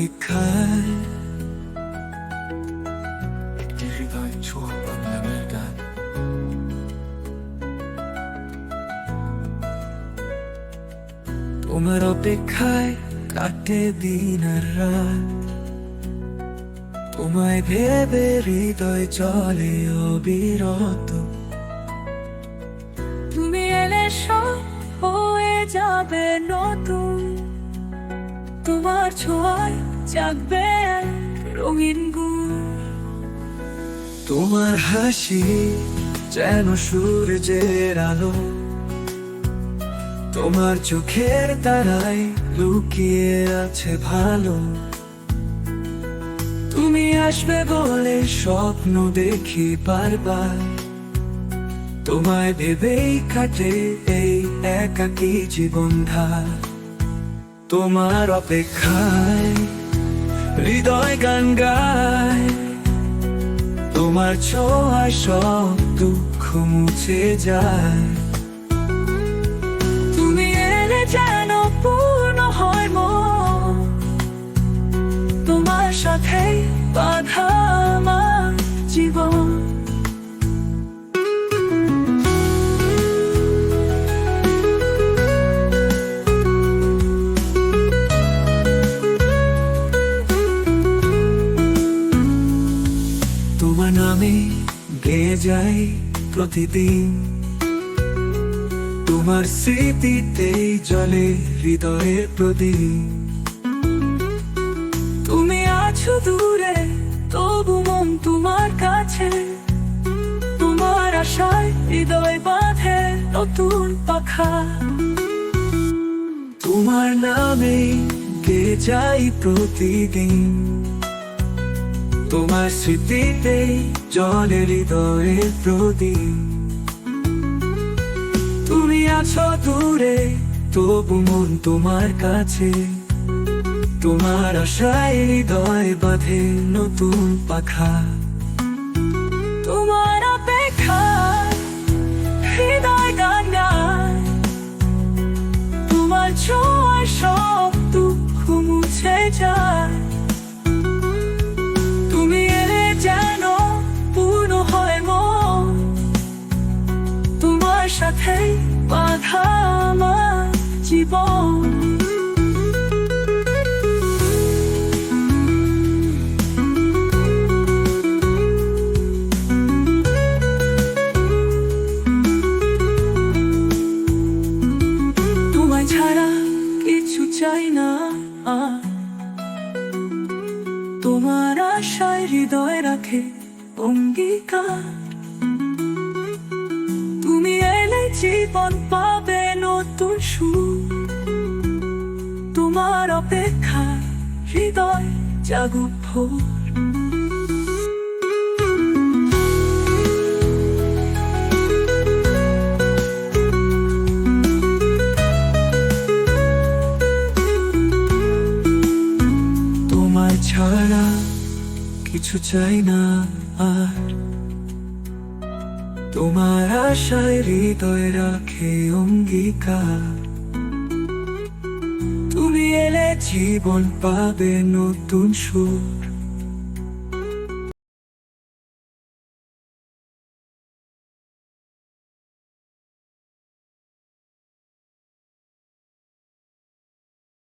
অপেক্ষায় অপেক্ষায় কাটে দিন আর রাত তোমায় ভেবে হৃদয় চলে অবিরত তুমি এলে সব হয়ে যাবে নতুন তোমার ছোঁয়ায় জাগবে রঙিন তোমার হাসি যেন সূর্যের আলো। তোমার চোখের তারায় লুকিয়ে আছে ভালো। তুমি আসবে বলে স্বপ্ন দেখি বারবার। তোমায় ভেবেই কাটে এই একাকী জীবন ধার তোমার অপেক্ষায় হৃদয় গান গায় তোমার ছোঁয়ায় সব দুঃখ মুছে যায়। যাই প্রতিদিন। তোমার স্মৃতিতেই জলে হৃদয়ের প্রদীপ। তুমি আছো দূরে, তবু মন তোমার কাছে। তোমার আশায় হৃদয় বাঁধে নতুন পাখা। তোমার নামে গে যাই প্রতিদিন? তোমার স্মৃতিতেই জলে হৃদয়ের প্রতি তুমি আছো দূরে, তবু মন তোমার কাছে। তোমার আশায় হৃদয় বাঁধে নতুন পাখা। তোমার আমার জীবন। তোমায় ছাড়া কিছু চাই না। তোমার আশায় হৃদয় রাখে অঙ্গীকার। জীবন পাবে নতুন সুর। তোমার অপেক্ষা হৃদয় জাগুক ভোর। তোমার ছাড়া কিছু চাই না আর তোমার আশায় হৃদয় রাখে অঙ্গীকার তুমি এলে জীবন পাবে নতুন সুর।